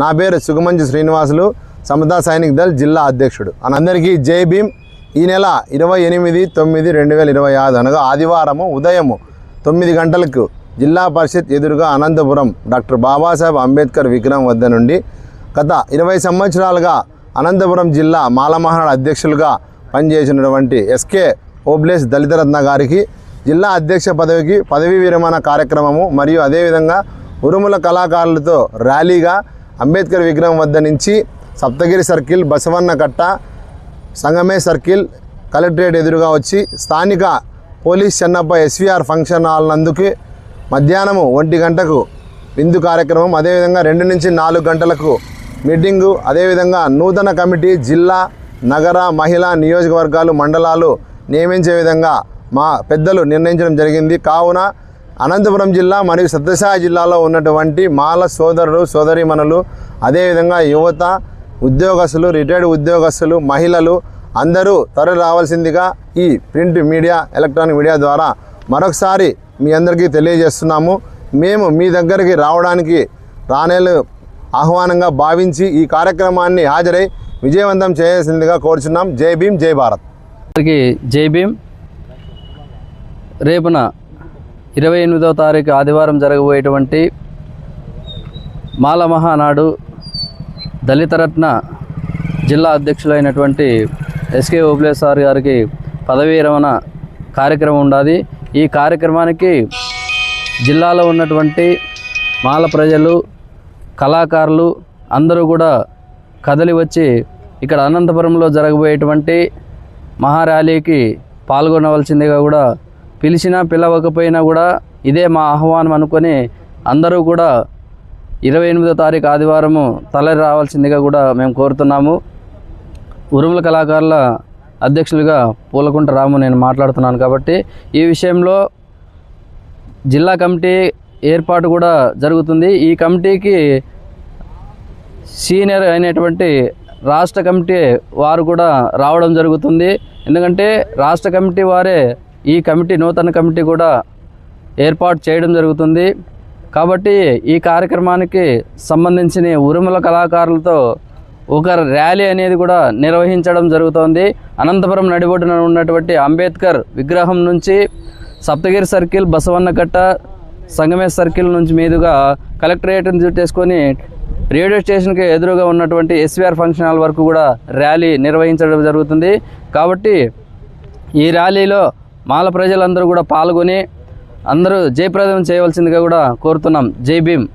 నా పేరు సుగమంజు శ్రీనివాసులు సమతా సైనిక్ దళ్ జిల్లా అధ్యక్షుడు. అందరికీ జై భీమ్. ఈ నెల ఇరవై ఎనిమిది తొమ్మిది రెండు వేల ఇరవై ఆరు అనగా ఆదివారము ఉదయము తొమ్మిది గంటలకు జిల్లా పరిషత్ ఎదురుగా అనంతపురం డాక్టర్ బాబాసాహెబ్ అంబేద్కర్ విగ్రహం వద్ద నుండి గత ఇరవై సంవత్సరాలుగా అనంతపురం జిల్లా మాలమహానాడు అధ్యక్షులుగా పనిచేసినటువంటి ఎస్కే ఓబ్లేస్ దళితరత్న గారికి జిల్లా అధ్యక్ష పదవికి పదవీ విరమణ కార్యక్రమము మరియు అదేవిధంగా ఉరుముల కళాకారులతో ర్యాలీగా అంబేద్కర్ విగ్రహం వద్ద నుంచి సప్తగిరి సర్కిల్ బసవన్న కట్ట సంగమే సర్కిల్ కలెక్టరేట్ ఎదురుగా వచ్చి స్థానిక police Chennappa SVR function hall నందుకు మధ్యాహ్నము ఒంటి గంటకు విందు కార్యక్రమం. అదేవిధంగా రెండు నుంచి నాలుగు గంటలకు మీటింగు. అదేవిధంగా నూతన కమిటీ జిల్లా నగర మహిళా నియోజకవర్గాలు మండలాలు నియమించే విధంగా మా పెద్దలు నిర్ణయించడం జరిగింది. కావున అనంతపురం జిల్లా మరియు సత్యసాయి జిల్లాలో ఉన్నటువంటి మాల సోదరులు సోదరీమణులు అదేవిధంగా యువత ఉద్యోగస్తులు రిటైర్డ్ ఉద్యోగస్తులు మహిళలు అందరూ తరలి రావాల్సిందిగా ఈ ప్రింట్ మీడియా ఎలక్ట్రానిక్ మీడియా ద్వారా మరొకసారి మీ అందరికీ తెలియజేస్తున్నాము. మేము మీ దగ్గరికి రావడానికి రానేలు ఆహ్వానంగా భావించి ఈ కార్యక్రమాన్ని హాజరై విజయవంతం చేయాల్సిందిగా కోరుచున్నాం. జై భీమ్ జై భారత్. అందరికీ జై భీమ్. రేపున ఇరవై ఎనిమిదవ తారీఖు ఆదివారం జరగబోయేటువంటి మాల మహానాడు దళితరత్న జిల్లా అధ్యక్షులైనటువంటి ఎస్కే ఓబ్లే సార్ గారికి పదవీ విరమణ కార్యక్రమం ఉండాలి ఈ కార్యక్రమానికి జిల్లాలో ఉన్నటువంటి మాల ప్రజలు కళాకారులు అందరూ కూడా కదలి వచ్చి ఇక్కడ అనంతపురంలో జరగబోయేటువంటి మహార్యాలీకి పాల్గొనవలసిందిగా కూడా పిలిచినా పిలవకపోయినా కూడా ఇదే మా ఆహ్వానం అనుకొని అందరూ కూడా ఇరవై ఎనిమిదో తారీఖు ఆదివారము తలరి రావాల్సిందిగా కూడా మేము కోరుతున్నాము. ఉరుముల కళాకారుల అధ్యక్షులుగా పూలకుంట రాము నేను మాట్లాడుతున్నాను కాబట్టి ఈ విషయంలో జిల్లా కమిటీ ఏర్పాటు కూడా జరుగుతుంది. ఈ కమిటీకి సీనియర్ అయినటువంటి రాష్ట్ర కమిటీ వారు కూడా రావడం జరుగుతుంది. ఎందుకంటే రాష్ట్ర కమిటీ వారే ఈ కమిటీ నూతన కమిటీ కూడా ఏర్పాటు చేయడం జరుగుతుంది. కాబట్టి ఈ కార్యక్రమానికి సంబంధించిన ఉరుముల కళాకారులతో ఒక ర్యాలీ అనేది కూడా నిర్వహించడం జరుగుతోంది. అనంతపురం నడిబొడ్డున ఉన్నటువంటి అంబేద్కర్ విగ్రహం నుంచి సప్తగిరి సర్కిల్ బసవన్నకట్ట సంగమేశ్ సర్కిల్ నుంచి మీదుగా కలెక్టరేట్ని చుట్టేసుకొని రేడియో స్టేషన్కి ఎదురుగా ఉన్నటువంటి ఎస్వీఆర్ ఫంక్షన్ హాల్ వరకు కూడా ర్యాలీ నిర్వహించడం జరుగుతుంది. కాబట్టి ఈ ర్యాలీలో మాల ప్రజలందరూ కూడా పాల్గొని అందరూ జయప్రదం చేయవలసిందిగా కూడా కోరుతున్నాం. జై భీమ్.